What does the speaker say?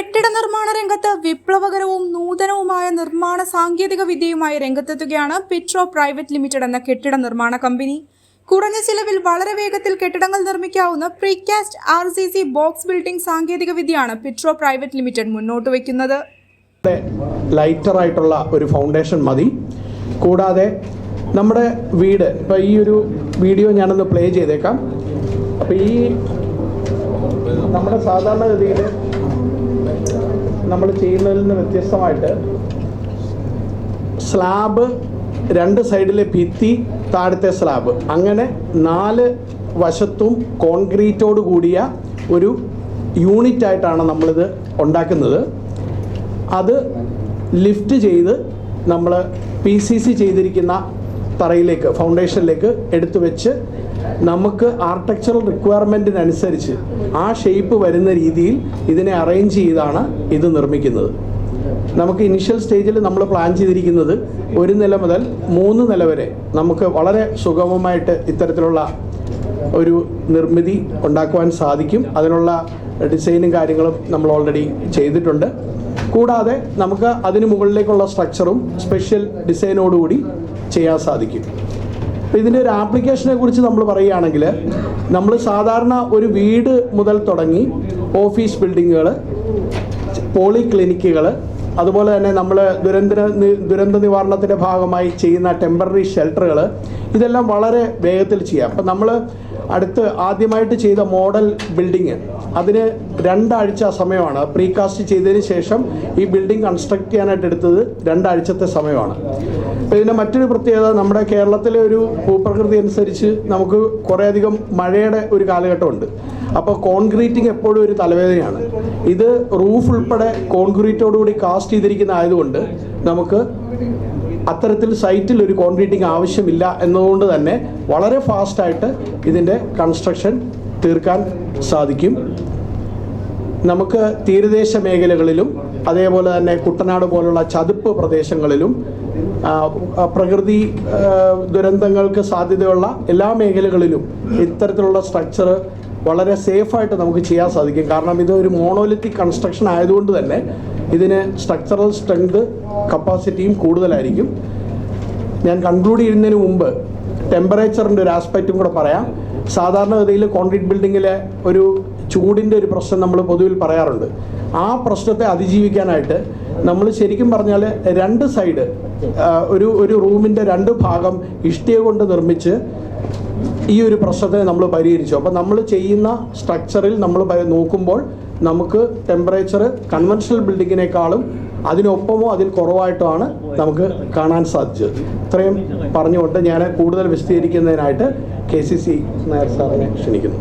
കെട്ടിട നിർമ്മാണ രംഗത്ത് വിപ്ലവകരവും നൂതനവുമായ നിർമ്മാണ സാങ്കേതിക വിദ്യയുമായി രംഗത്തെത്തുകയാണ് പിട്രോ പ്രൈവറ്റ് ലിമിറ്റഡ് എന്ന കെട്ടിട നിർമ്മാണ കമ്പനി. കുറഞ്ഞ ചിലവിൽ വളരെ വേഗത്തിൽ കെട്ടിടങ്ങൾ നിർമ്മിക്കാവുന്ന precast R C C box building സാങ്കേതിക വിദ്യയാണ് പിട്രോ പ്രൈവറ്റ് ലിമിറ്റഡ് മുന്നോട്ട് വയ്ക്കുന്നത്. ലൈറ്റർ ആയിട്ടുള്ള ഒരു ഫൗണ്ടേഷൻ മതി. കൂടാതെ നമ്മുടെ വീട് ഇപ്പൊ ഈ ഒരു വീഡിയോ ഞാനൊന്ന് പ്ലേ ചെയ്തേക്കാം. അപ്പോൾ ഈ നമ്മുടെ സാധാരണഗതിയിൽ നമ്മൾ ചെയ്യുന്നതിൽ നിന്ന് വ്യത്യസ്തമായിട്ട് സ്ലാബ് രണ്ട് സൈഡിലെ ഭിത്തി താഴത്തെ സ്ലാബ് അങ്ങനെ നാല് വശത്തും കോൺക്രീറ്റോട് കൂടിയ ഒരു യൂണിറ്റ് ആയിട്ടാണ് നമ്മളിത് ഉണ്ടാക്കുന്നത്. അത് ലിഫ്റ്റ് ചെയ്ത് നമ്മൾ പി സി സി ചെയ്തിരിക്കുന്ന തറയിലേക്ക് ഫൗണ്ടേഷനിലേക്ക് എടുത്തു വെച്ച് നമുക്ക് ആർക്കിടെക്ചറൽ റിക്വയർമെന്റിനനുസരിച്ച് ആ ഷേപ്പ് വരുന്ന രീതിയിൽ ഇതിനെ അറേഞ്ച് ചെയ്താണ് ഇത് നിർമ്മിക്കുന്നത്. നമുക്ക് ഇനിഷ്യൽ സ്റ്റേജിൽ നമ്മൾ പ്ലാൻ ചെയ്തിരിക്കുന്നത് ഒരു നില മുതൽ മൂന്ന് നില വരെ നമുക്ക് വളരെ സുഗമമായിട്ട് ഇത്തരത്തിലുള്ള ഒരു നിർമ്മിതി ഉണ്ടാക്കുവാൻ സാധിക്കും. അതിനുള്ള ഡിസൈനും കാര്യങ്ങളും നമ്മൾ ഓൾറെഡി ചെയ്തിട്ടുണ്ട്. കൂടാതെ നമുക്ക് അതിന് മുകളിലേക്കുള്ള സ്ട്രക്ചറും സ്പെഷ്യൽ ഡിസൈനോടുകൂടി ചെയ്യാൻ സാധിക്കും. ഇതിന്റെ ഒരു ആപ്ലിക്കേഷനെ കുറിച്ച് നമ്മൾ പറയുകയാണെങ്കിൽ നമ്മൾ സാധാരണ ഒരു വീട് മുതൽ തുടങ്ങി ഓഫീസ് ബിൽഡിങ്ങുകൾ പോളി ക്ലിനിക്കുകൾ അതുപോലെ തന്നെ നമ്മൾ ദുരന്ത ദുരന്ത നിവാരണത്തിന്റെ ഭാഗമായി ചെയ്യുന്ന ടെമ്പററി ഷെൽട്ടറുകൾ ഇതെല്ലാം വളരെ വേഗത്തിൽ ചെയ്യാം. അപ്പം നമ്മൾ അടുത്ത് ആദ്യമായിട്ട് ചെയ്ത മോഡൽ ബിൽഡിങ് അതിന് രണ്ടാഴ്ച സമയമാണ്. പ്രീകാസ്റ്റ് ചെയ്തതിന് ശേഷം ഈ ബിൽഡിംഗ് കൺസ്ട്രക്ട് ചെയ്യാനായിട്ട് എടുത്തത് രണ്ടാഴ്ചത്തെ സമയമാണ്. ഇതിന്റെ മറ്റൊരു പ്രത്യേകത നമ്മുടെ കേരളത്തിലെ ഒരു ഭൂപ്രകൃതി അനുസരിച്ച് നമുക്ക് കുറേയധികം മഴയുടെ ഒരു കാലഘട്ടമുണ്ട്. അപ്പോൾ കോൺക്രീറ്റിംഗ് എപ്പോഴും ഒരു തലവേദനയാണ്. ഇത് റൂഫ് ഉൾപ്പെടെ കോൺക്രീറ്റോടുകൂടി കാസ്റ്റ് ചെയ്തിരിക്കുന്ന ആയതുകൊണ്ട് നമുക്ക് അത്തരത്തിൽ സൈറ്റിൽ ഒരു കോൺക്രീറ്റിംഗ് ആവശ്യമില്ല എന്നതുകൊണ്ട് തന്നെ വളരെ ഫാസ്റ്റായിട്ട് ഇതിന്റെ കൺസ്ട്രക്ഷൻ തീർക്കാൻ സാധിക്കും. നമുക്ക് തീരദേശ മേഖലകളിലും അതേപോലെ തന്നെ കുട്ടനാട് പോലുള്ള ചതുപ്പ് പ്രദേശങ്ങളിലും പ്രകൃതി ദുരന്തങ്ങൾക്ക് സാധ്യതയുള്ള എല്ലാ മേഖലകളിലും ഇത്തരത്തിലുള്ള സ്ട്രക്ചർ വളരെ സേഫായിട്ട് നമുക്ക് ചെയ്യാൻ സാധിക്കും. കാരണം ഇത് ഒരു മോണോലിത്തിക് കൺസ്ട്രക്ഷൻ ആയതുകൊണ്ട് തന്നെ ഇതിന് സ്ട്രക്ചറൽ സ്ട്രെങ്ത് കപ്പാസിറ്റിയും കൂടുതലായിരിക്കും. ഞാൻ കൺക്ലൂഡ് ചെയ്യുന്നതിന് മുമ്പ് ടെമ്പറേച്ചറിന്റെ ഒരു ആസ്പെക്റ്റും കൂടെ പറയാം. സാധാരണഗതിയിൽ കോൺക്രീറ്റ് ബിൽഡിങ്ങിലെ ഒരു ചൂടിന്റെ ഒരു പ്രശ്നം നമ്മൾ പൊതുവിൽ പറയാറുണ്ട്. ആ പ്രശ്നത്തെ അതിജീവിക്കാനായിട്ട് നമ്മൾ ശരിക്കും പറഞ്ഞാൽ രണ്ട് സൈഡ് ഒരു ഒരു റൂമിന്റെ രണ്ട് ഭാഗം ഇഷ്ടിക കൊണ്ട് നിർമ്മിച്ച് ഈ ഒരു പ്രശ്നത്തെ നമ്മൾ പരിഹരിച്ചു. അപ്പോൾ നമ്മൾ ചെയ്യുന്ന സ്ട്രക്ചറിൽ നമ്മൾ നോക്കുമ്പോൾ നമുക്ക് ടെമ്പറേച്ചർ കൺവെൻഷണൽ ബിൽഡിങ്ങിനേക്കാളും അതിനൊപ്പമോ അതിൽ കുറവായിട്ടാണ് നമുക്ക് കാണാൻ സാധിച്ചത്. ഇത്രയും പറഞ്ഞുകൊണ്ട് ഞാൻ കൂടുതൽ വിശദീകരിക്കുന്നതിനായിട്ട് കെ സി സി നായർ സാറിനെ ക്ഷണിക്കുന്നു.